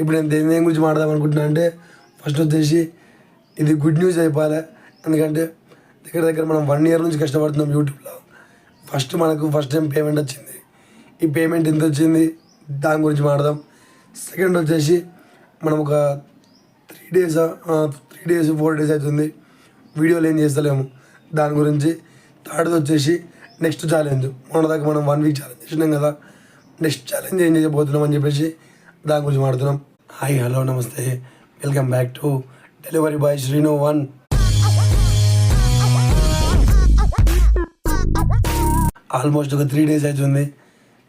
ఇప్పుడు నేను దేని దేని గురించి మాట్లాడదాం అనుకుంటున్నా అంటే ఫస్ట్ వచ్చేసి ఇది గుడ్ న్యూస్ అయిపోవాలి. ఎందుకంటే దగ్గర దగ్గర మనం వన్ ఇయర్ నుంచి కష్టపడుతున్నాం యూట్యూబ్లో. ఫస్ట్ మనకు ఫస్ట్ టైం పేమెంట్ వచ్చింది. ఈ పేమెంట్ ఎంత వచ్చింది? దాని గురించి మాట్లాడదాం. సెకండ్ వచ్చేసి మనం ఒక three days three days four days అవుతుంది. వీడియోలు ఏం చేస్తలేము. దాని గురించి. థర్డ్ వచ్చేసి నెక్స్ట్ ఛాలెంజ్ మొన్న దాకా మనం వన్ వీక్ ఛాలెంజ్ చేసినాం కదా. నెక్స్ట్ ఛాలెంజ్ ఏం చేయబోతున్నాం అని చెప్పేసి దాని గురించి మాట్లాడుతున్నాం. హాయ్ హలో నమస్తే welcome back to delivery boy Srinu one almost ఒక త్రీ డేస్ అవుతుంది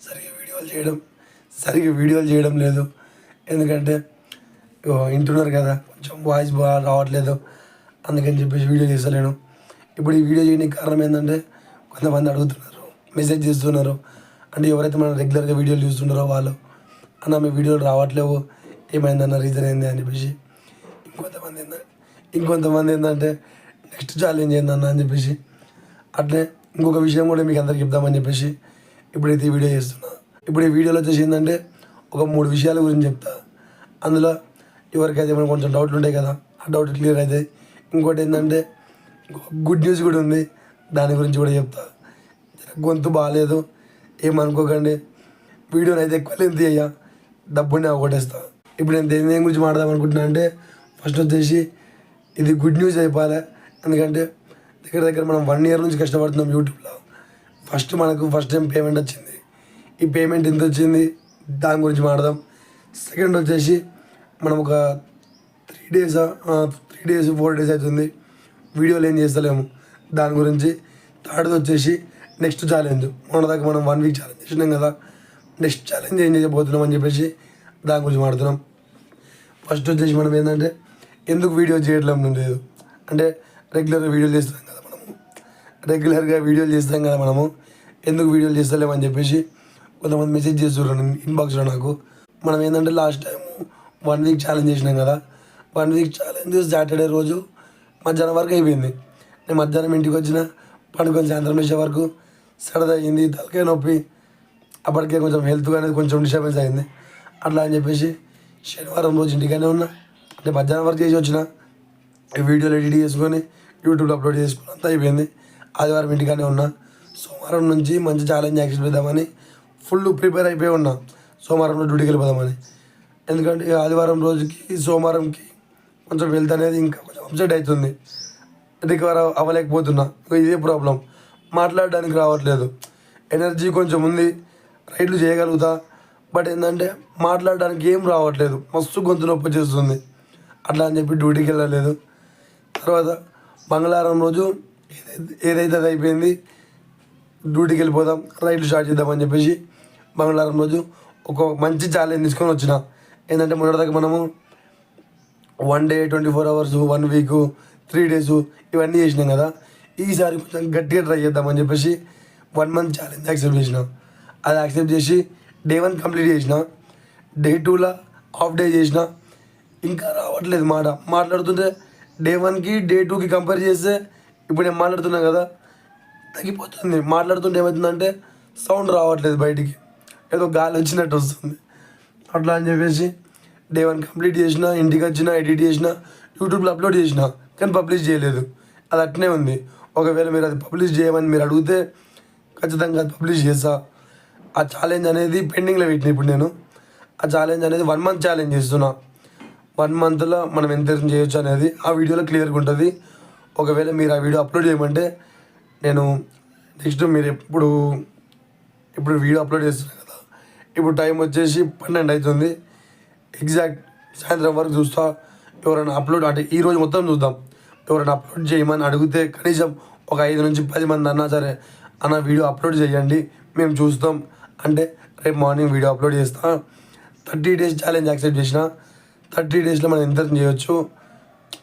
సరిగ్గా వీడియోలు చేయడం సరిగ్గా వీడియోలు చేయడం లేదు. ఎందుకంటే వింటున్నారు కదా కొంచెం వాయిస్ బాగా రావట్లేదు. అందుకని చెప్పేసి వీడియో చేస్తలేను ఇప్పుడు ఈ వీడియో చేయడానికి కారణం ఏంటంటే కొంతమంది అడుగుతున్నారు మెసేజ్ చేస్తున్నారు. అంటే ఎవరైతే మనం రెగ్యులర్గా వీడియోలు చూస్తున్నారో వాళ్ళు అన్న మీ వీడియోలు రావట్లేవు. ఏమైందన్న రీజన్ ఏంది అని చెప్పేసి ఇంకొంతమంది ఏంటంటే ఇంకొంతమంది ఏంటంటే నెక్స్ట్ ఛాలెంజ్ ఏందన్న అని చెప్పేసి అట్లే ఇంకొక విషయం కూడా మీకు అందరికి చెప్దామని చెప్పేసి ఇప్పుడైతే ఈ వీడియో చేస్తున్నా. ఇప్పుడు ఈ వీడియోలో వచ్చేసి ఏంటంటే ఒక మూడు విషయాల గురించి చెప్తా. అందులో ఎవరికైతే ఏమైనా కొంచెం డౌట్లు ఉంటాయి కదా ఆ డౌట్ క్లియర్ అవుతాయి ఇంకోటి ఏంటంటే గుడ్ న్యూస్ కూడా ఉంది దాని గురించి కూడా చెప్తా. గొంతు బాగాలేదు ఏమనుకోకండి. వీడియోని అయితే ఎక్కువ లెంత్ అయ్యా డబ్బుని అవగొట్టేస్తా. ఇప్పుడు నేను దేని దేని గురించి మాట్లాడదాం అనుకుంటున్నా అంటే ఫస్ట్ వచ్చేసి ఇది గుడ్ న్యూస్ అయిపోవాలి. ఎందుకంటే దగ్గర దగ్గర మనం వన్ ఇయర్ నుంచి కష్టపడుతున్నాం యూట్యూబ్లో. ఫస్ట్ మనకు ఫస్ట్ టైం పేమెంట్ వచ్చింది. ఈ పేమెంట్ ఎంత వచ్చింది? దాని గురించి మాట్లాడదాం. సెకండ్ వచ్చేసి మనం ఒక three days three days four days అవుతుంది. వీడియోలు ఏం చేస్తలేము. దాని గురించి. థర్డ్ వచ్చేసి నెక్స్ట్ ఛాలెంజ్ మొన్న దాకా మనం వన్ వీక్ ఛాలెంజ్ చేసినాం కదా. నెక్స్ట్ ఛాలెంజ్ ఏం చేయబోతున్నాం అని చెప్పేసి దాని గురించి మాట్లాడుతున్నాం. ఫస్ట్ వచ్చేసి మనం ఏంటంటే ఎందుకు వీడియో చేయడం లేదు? అంటే రెగ్యులర్గా వీడియోలు చేస్తాం కదా మనము. రెగ్యులర్గా వీడియోలు చేస్తాం కదా మనము. ఎందుకు వీడియోలు చేస్తలేమని చెప్పేసి కొంతమంది మెసేజ్ చేస్తున్నారు ఇన్బాక్స్లో నాకు. మనం ఏంటంటే last time one week challenge చేసినాం కదా. వన్ వీక్ ఛాలెంజ్ సాటర్డే రోజు మధ్యాహ్నం వరకు అయిపోయింది. నేను మధ్యాహ్నం ఇంటికి వచ్చిన పండుకొని సాయంత్రం వేసే వరకు సరదా అయింది తలకాయ నొప్పి. అప్పటికే కొంచెం హెల్త్ అనేది కొంచెం డిస్టర్బెన్స్ అయింది. అట్లా అని చెప్పేసి శనివారం రోజు ఇంటికానే ఉన్నా. అంటే మధ్యాహ్నం వరకు చేసి వచ్చిన. వీడియోలు ఎడిట్ చేసుకొని యూట్యూబ్లో అప్లోడ్ చేసుకుని అంతా అయిపోయింది. ఆదివారం ఇంటికానే ఉన్నా. సోమవారం నుంచి మంచి ఛాలెంజ్ యాక్షన్ పెడదామని ఫుల్ ప్రిపేర్ అయిపోయి ఉన్నా. సోమవారం రోజు డ్యూటీకి వెళ్ళిపోదామని. ఎందుకంటే ఆదివారం రోజుకి సోమవారంకి కొంచెం వెళ్తే అనేది ఇంకా కొంచెం అప్సెట్ అవుతుంది. రికవర్ అవ్వలేకపోతున్నా. ఇదే ప్రాబ్లం మాట్లాడడానికి రావట్లేదు. ఎనర్జీ కొంచెం ఉంది. రైడ్లు చేయగలుగుతా. బట్ ఏంటంటే మాట్లాడడానికి ఏం రావట్లేదు. మస్తు గొంతు నొప్పి చేస్తుంది అట్లా అని చెప్పి డ్యూటీకి వెళ్ళలేదు. తర్వాత మంగళవారం రోజు ఏదైతే అది అయిపోయింది డ్యూటీకి వెళ్ళిపోదాం రైడ్ స్టార్ట్ చేద్దామని చెప్పేసి మంగళవారం రోజు ఒక మంచి ఛాలెంజ్ తీసుకొని వచ్చిన. ఏంటంటే మొన్నటిదాకా మనము one day twenty four hours one week three days ఇవన్నీ చేసినాం కదా. ఈసారి కొంచెం గట్టిగా ట్రై చేద్దామని చెప్పేసి వన్ మంత్ ఛాలెంజ్ యాక్సెప్ట్ చేసినాం. అది యాక్సెప్ట్ చేసి డే వన్ కంప్లీట్ చేసిన డే టూలో హాఫ్ డే చేసిన ఇంకా రావట్లేదు మాట. మాట్లాడుతుంటే డే వన్కి డే టూకి కంపేర్ చేస్తే ఇప్పుడు నేను మాట్లాడుతున్నా కదా తగ్గిపోతుంది. మాట్లాడుతుంటే ఏమవుతుందంటే సౌండ్ రావట్లేదు బయటికి. ఏదో గాలి వచ్చినట్టు వస్తుంది. అట్లా అని చెప్పేసి డే వన్ కంప్లీట్ చేసిన ఇంటికి వచ్చిన ఎడిట్ చేసిన యూట్యూబ్లో అప్లోడ్ చేసిన కానీ పబ్లిష్ చేయలేదు. అది అట్నే ఉంది. ఒకవేళ మీరు అది పబ్లిష్ చేయమని మీరు అడిగితే ఖచ్చితంగా అది పబ్లిష్ చేస్తా. ఆ ఛాలెంజ్ అనేది పెండింగ్లో పెట్టిన ఇప్పుడు నేను. ఆ ఛాలెంజ్ అనేది వన్ మంత్ ఛాలెంజ్ చేస్తున్నా. వన్ మంత్లో మనం ఎంత చేయొచ్చు అనేది ఆ వీడియోలో క్లియర్గా ఉంటుంది. ఒకవేళ మీరు ఆ వీడియో అప్లోడ్ చేయమంటే నేను నెక్స్ట్ మీరు ఎప్పుడు ఇప్పుడు వీడియో అప్లోడ్ చేస్తున్నాను కదా. ఇప్పుడు టైం వచ్చేసి పన్నెండు అవుతుంది ఎగ్జాక్ట్ సాయంత్రం వరకు చూస్తా. ఎవరైనా అప్లోడ్ అంటే ఈ రోజు మొత్తం చూద్దాం. ఎవరైనా అప్లోడ్ చేయమని అడిగితే కనీసం ఒక ఐదు నుంచి పది మంది అన్నా సరే అన్న వీడియో అప్లోడ్ చేయండి. మేము చూస్తాం. అంటే రేపు మార్నింగ్ వీడియో అప్లోడ్ చేస్తా. థర్టీ డేస్ ఛాలెంజ్ యాక్సెప్ట్ చేసిన. థర్టీ డేస్లో మనం ఎంత చేయొచ్చు?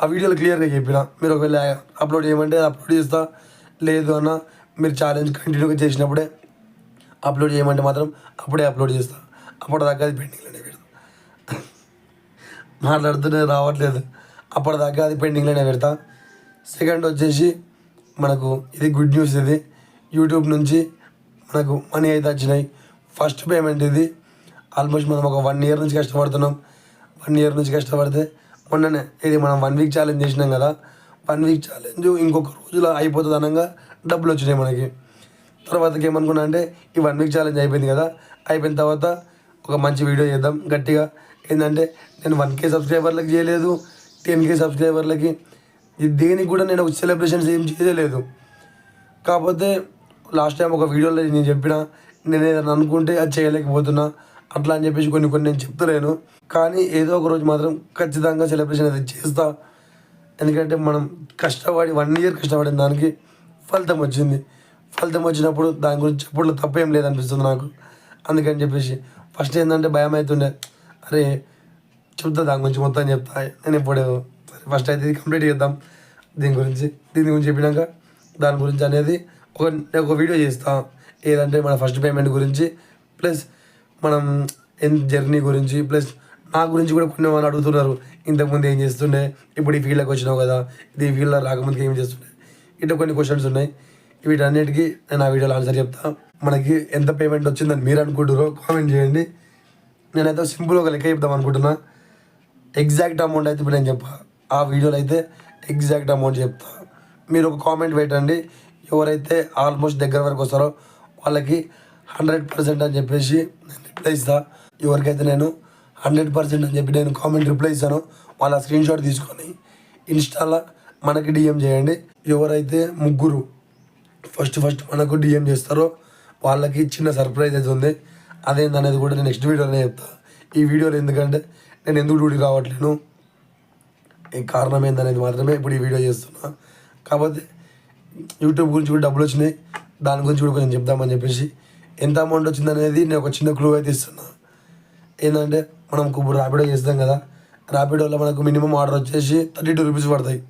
ఆ వీడియోలో క్లియర్గా చెప్పిన. మీరు ఒకవేళ అప్లోడ్ చేయమంటే అప్లోడ్ చేస్తా. లేదు అన్న మీరు ఛాలెంజ్ కంటిన్యూగా చేసినప్పుడే అప్లోడ్ చేయమంటే మాత్రం అప్పుడే అప్లోడ్ చేస్తా. అప్పటిదాకా అది పెండింగ్లోనే పెడతా. మాట్లాడుతూనే రావట్లేదు. అప్పటిదాకా అది పెండింగ్లోనే పెడతా. సెకండ్ వచ్చేసి మనకు ఇది గుడ్ న్యూస్ ఇది. యూట్యూబ్ నుంచి మనకు మనీ అయితే వచ్చినాయి. ఫస్ట్ పేమెంట్ ఇది. ఆల్మోస్ట్ మనం ఒక వన్ ఇయర్ నుంచి కష్టపడుతున్నాం. వన్ ఇయర్ నుంచి కష్టపడితే మొన్ననే ఇది మనం వన్ వీక్ ఛాలెంజ్ చేసినాం కదా. వన్ వీక్ ఛాలెంజ్ ఇంకొక రోజులో అయిపోతుంది అనగా డబ్బులు వచ్చినాయి మనకి. తర్వాతకి ఏమనుకున్నా అంటే ఈ వన్ వీక్ ఛాలెంజ్ అయిపోయింది కదా. అయిపోయిన తర్వాత ఒక మంచి వీడియో చేద్దాం గట్టిగా. ఏంటంటే నేను వన్ కే సబ్స్క్రైబర్లకు చేయలేదు టెన్ కే సబ్స్క్రైబర్లకి దేనికి కూడా నేను సెలబ్రేషన్స్ ఏం చేయలేదు. కాకపోతే లాస్ట్ టైం ఒక వీడియోలో నేను చెప్పిన నేను ఏదైనా అనుకుంటే అది చేయలేకపోతున్నా. అట్లా అని చెప్పేసి కొన్ని కొన్ని నేను చెప్తలేను. కానీ ఏదో ఒక రోజు మాత్రం ఖచ్చితంగా సెలబ్రేషన్ అయితే చేస్తా. ఎందుకంటే మనం కష్టపడి వన్ ఇయర్ కష్టపడిన దానికి ఫలితం వచ్చింది. ఫలితం వచ్చినప్పుడు దాని గురించి చెప్పుడు తప్పేం లేదనిపిస్తుంది నాకు. అందుకని చెప్పేసి ఫస్ట్ ఏంటంటే భయం అవుతుండే. అరే చెప్తా దాని గురించి మొత్తం చెప్తా. నేను ఇప్పుడు సరే ఫస్ట్ అయితే ఇది కంప్లీట్ చేద్దాం. దీని గురించి దీని గురించి చెప్పినాక దాని గురించి అనేది ఒక నేను ఒక వీడియో చేస్తాను ఏదంటే మన ఫస్ట్ పేమెంట్ గురించి ప్లస్ మనం జర్నీ గురించి ప్లస్ నా గురించి కూడా కొన్ని వాళ్ళు అడుగుతున్నారు. ఇంతకుముందు ఏం చేస్తుండే? ఇప్పుడు ఈ ఫీల్డ్లోకి వచ్చినావు కదా ఇది ఈ ఫీల్డ్లో రాకముందుకు ఏం చేస్తుండే? ఇట్లా కొన్ని క్వశ్చన్స్ ఉన్నాయి. వీటన్నిటికీ నేను ఆ వీడియోలో ఆన్సర్ చెప్తా. మనకి ఎంత పేమెంట్ వచ్చిందని మీరు అనుకుంటారో కామెంట్ చేయండి. నేనైతే సింపుల్ ఒక లెక్క చెప్దాం అనుకుంటున్నా. ఎగ్జాక్ట్ అమౌంట్ అయితే ఇప్పుడు నేను చెప్పా. ఆ వీడియోలో అయితే ఎగ్జాక్ట్ అమౌంట్ చెప్తా. మీరు ఒక కామెంట్ పెట్టండి. ఎవరైతే ఆల్మోస్ట్ దగ్గర వరకు వస్తారో వాళ్ళకి హండ్రెడ్ పర్సెంట్ అని చెప్పేసి నేను రిప్లై ఇస్తా. ఎవరికైతే నేను హండ్రెడ్ పర్సెంట్ అని చెప్పి నేను కామెంట్ రిప్లై ఇస్తాను వాళ్ళ స్క్రీన్ షాట్ తీసుకొని ఇన్స్టాలో మనకి డిఎం చేయండి. ఎవరైతే ముగ్గురు ఫస్ట్ ఫస్ట్ మనకు డిఎం చేస్తారో వాళ్ళకి చిన్న సర్ప్రైజ్ అయితే ఉంది. అదేందనేది కూడా నేను నెక్స్ట్ వీడియోలోనే చెప్తా. ఈ వీడియోలో ఎందుకంటే నేను ఎందుకు డ్యూటీ రావట్లేను? ఈ కారణం ఏందనేది మాత్రమే ఇప్పుడు ఈ వీడియో చేస్తున్నా. కాకపోతే యూట్యూబ్ గురించి కూడా డబ్బులు వచ్చినాయి. దాని గురించి కూడా కొంచెం చెప్దామని చెప్పేసి ఎంత అమౌంట్ వచ్చింది అనేది నేను ఒక చిన్న క్లూ అయితే ఇస్తున్నా. ఏంటంటే మనం ఇప్పుడు ర్యాపిడో చేస్తాం కదా ర్యాపిడోలో మనకు మినిమం ఆర్డర్ వచ్చేసి థర్టీ టూ రూపీస్ పడతాయి.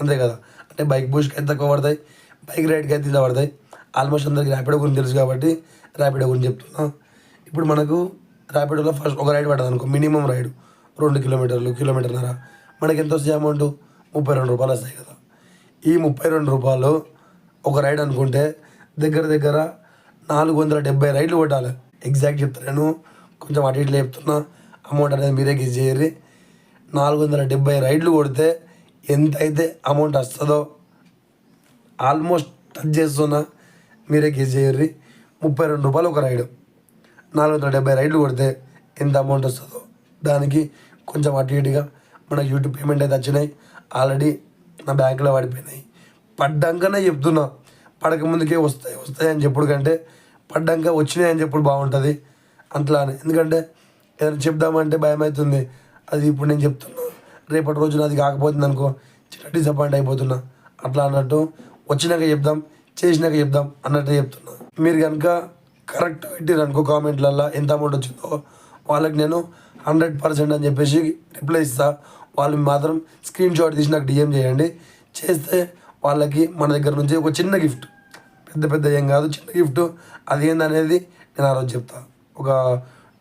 అంతే కదా? అంటే బైక్ బూస్ట్కి అయితే తక్కువ పడతాయి? బైక్ రైడ్కి అయితే ఇలా పడతాయి? ఆల్మోస్ట్ అందరికి ర్యాపిడో గురించి తెలుసు కాబట్టి ర్యాపిడో గురించి చెప్తున్నా. ఇప్పుడు మనకు ర్యాపిడోలో ఫస్ట్ ఒక రైడ్ పడుతుంది అనుకో మినిమం రైడ్ రెండు కిలోమీటర్లు కిలోమీటర్న్నర. మనకి ఎంత వస్తుంది అమౌంట్ ముప్పై రెండు రూపాయలు వస్తాయి కదా? ఈ ముప్పై రెండు రూపాయలు ఒక రైడ్ అనుకుంటే దగ్గర దగ్గర నాలుగు వందల డెబ్బై రైడ్లు కొట్టాలి. ఎగ్జాక్ట్ చెప్తున్నాను కొంచెం అటు ఇట్లా చెప్తున్నా. అమౌంట్ అనేది మీరే గెస్ చేయర్రి నాలుగు వందల డెబ్బై రైడ్లు కొడితే ఎంత అయితే అమౌంట్ వస్తుందో ఆల్మోస్ట్ టచ్ చేస్తున్నా. మీరే గెస్ చేయర్రి ముప్పై రెండు రూపాయలు ఒక రైడు. నాలుగు వందల డెబ్బై రైడ్లు కొడితే ఎంత అమౌంట్ వస్తుందో దానికి కొంచెం అటు ఇటుగా మన యూట్యూబ్ పేమెంట్ అయితే వచ్చినాయి. ఆల్రెడీ నా బ్యాంకులో పడిపోయినాయి. పడ్డాకనే చెప్తున్నా. పడక ముందుకే వస్తాయి వస్తాయి అని చెప్పుడు కంటే పడ్డాక వచ్చినాయి అని చెప్పుడు బాగుంటుంది అట్లానే. ఎందుకంటే ఏదైనా చెప్దామంటే భయం అవుతుంది అది ఇప్పుడు నేను చెప్తున్నా. రేపటి రోజున అది కాకపోతుంది అనుకో చిన్న డిసప్పాయింట్ అయిపోతున్నా. అట్లా అన్నట్టు వచ్చినాక చెప్దాం చేసినాక చెప్దాం అన్నట్టు చెప్తున్నా. మీరు కనుక కరెక్ట్ పెట్టారు అనుకో కామెంట్లల్లో ఎంత అమౌంట్ వచ్చిందో వాళ్ళకి నేను హండ్రెడ్ పర్సెంట్ అని చెప్పేసి రిప్లై ఇస్తా. వాళ్ళు మాత్రం స్క్రీన్ షాట్ తీసి నాకు డిఎం చేయండి. చేస్తే వాళ్ళకి మన దగ్గర నుంచి ఒక చిన్న గిఫ్ట్. పెద్ద పెద్ద ఏం కాదు చిన్న గిఫ్ట్. అది ఏందనేది నేను ఆ రోజు చెప్తాను ఒక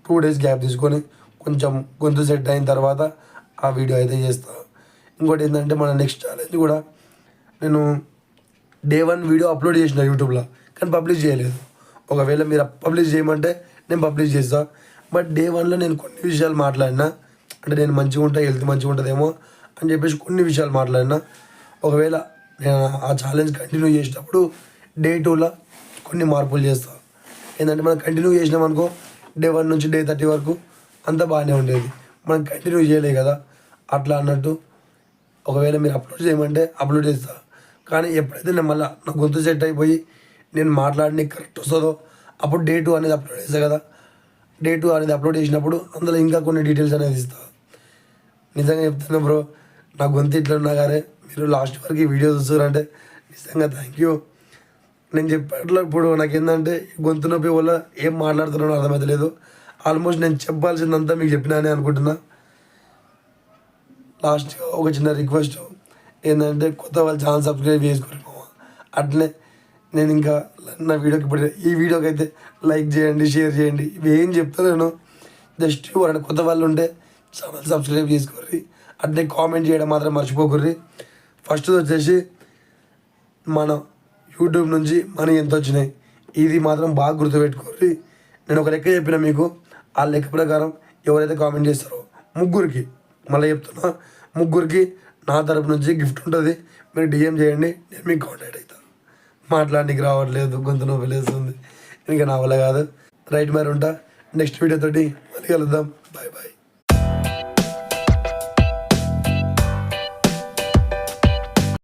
టూ డేస్ గ్యాప్ తీసుకొని కొంచెం గొంతు సెట్ అయిన తర్వాత ఆ వీడియో అయితే చేస్తాను ఇంకోటి ఏంటంటే మన నెక్స్ట్ ఛాలెంజ్ కూడా నేను డే వన్ వీడియో అప్లోడ్ చేసిన యూట్యూబ్లో కానీ పబ్లిష్ చేయలేదు. ఒకవేళ మీరు పబ్లిష్ చేయమంటే నేను పబ్లిష్ చేస్తాను బట్ డే వన్లో నేను కొన్ని విషయాలు మాట్లాడినా అంటే నేను మంచిగా ఉంటా హెల్త్ మంచిగా ఉంటుందేమో అని చెప్పేసి కొన్ని విషయాలు మాట్లాడినా ఒకవేళ నేను ఆ ఛాలెంజ్ కంటిన్యూ చేసినప్పుడు డే టూలో కొన్ని మార్పులు చేస్తాను ఏంటంటే మనం కంటిన్యూ చేసినాం అనుకో డే వన్ నుంచి డే థర్టీ వరకు అంతా బాగానే ఉండేది. మనం కంటిన్యూ చేయలేదు కదా. అట్లా అన్నట్టు ఒకవేళ మీరు అప్లోడ్ చేయమంటే అప్లోడ్ చేస్తా. కానీ ఎప్పుడైతే నేను మళ్ళీ నా గొంతు సెట్ అయిపోయి నేను మాట్లాడిన కరెక్ట్ వస్తుందో అప్పుడు డే టూ అనేది అప్లోడ్ చేస్తా కదా. డే టూ అనేది అప్లోడ్ చేసినప్పుడు అందులో ఇంకా కొన్ని డీటెయిల్స్ అనేది ఇస్తా. నిజంగా చెప్తున్నా బ్రో నా గొంతు ఇట్లా ఉన్నా కానీ మీరు లాస్ట్ వరకు ఈ వీడియో చూస్తారంటే నిజంగా థ్యాంక్ యూ నేను చెప్పట్లో ఇప్పుడు నాకు ఏంటంటే గొంతు నొప్పి వల్ల ఏం మాట్లాడుతున్నానో అర్థమవుతలేదు ఆల్మోస్ట్ నేను చెప్పాల్సిందంతా మీకు చెప్పినానే అనుకుంటున్నా. లాస్ట్ ఒక చిన్న రిక్వెస్ట్ ఏంటంటే కొత్త వాళ్ళు ఛానల్ సబ్స్క్రైబ్ చేసుకోరు అట్లనే నేను ఇంకా నా వీడియోకి ఇప్పుడు ఈ వీడియోకి అయితే లైక్ చేయండి షేర్ చేయండి. ఇవి ఏం చెప్తాను జస్ట్ ఎవరైనా కొత్త వాళ్ళు ఉంటే ఛానల్ సబ్స్క్రైబ్ చేసుకోర్రి అట్లే కామెంట్ చేయడం మాత్రం మర్చిపోకుర్రి. ఫస్ట్ వచ్చేసి మన యూట్యూబ్ నుంచి మనీ ఎంత వచ్చినాయి ఇది మాత్రం బాగా గుర్తుపెట్టుకోర్రి. నేను ఒక లెక్క చెప్పిన మీకు. ఆ లెక్క ప్రకారం ఎవరైతే కామెంట్ చేస్తారో ముగ్గురికి మళ్ళీ చెప్తున్నా ముగ్గురికి నా తరపు నుంచి గిఫ్ట్ ఉంటుంది. మీరు డిఎం చేయండి నేను మీకు కాంటాక్ట్ అవుతాను మాట్లాడడానికి రావట్లేదు గొంతు నొప్పి లేస్తుంది. ఇంకా నా వల్ల కాదు. రైట్ మరి ఉంటా. నెక్స్ట్ వీడియో తోటి మళ్ళీ కలుద్దాం. Bye bye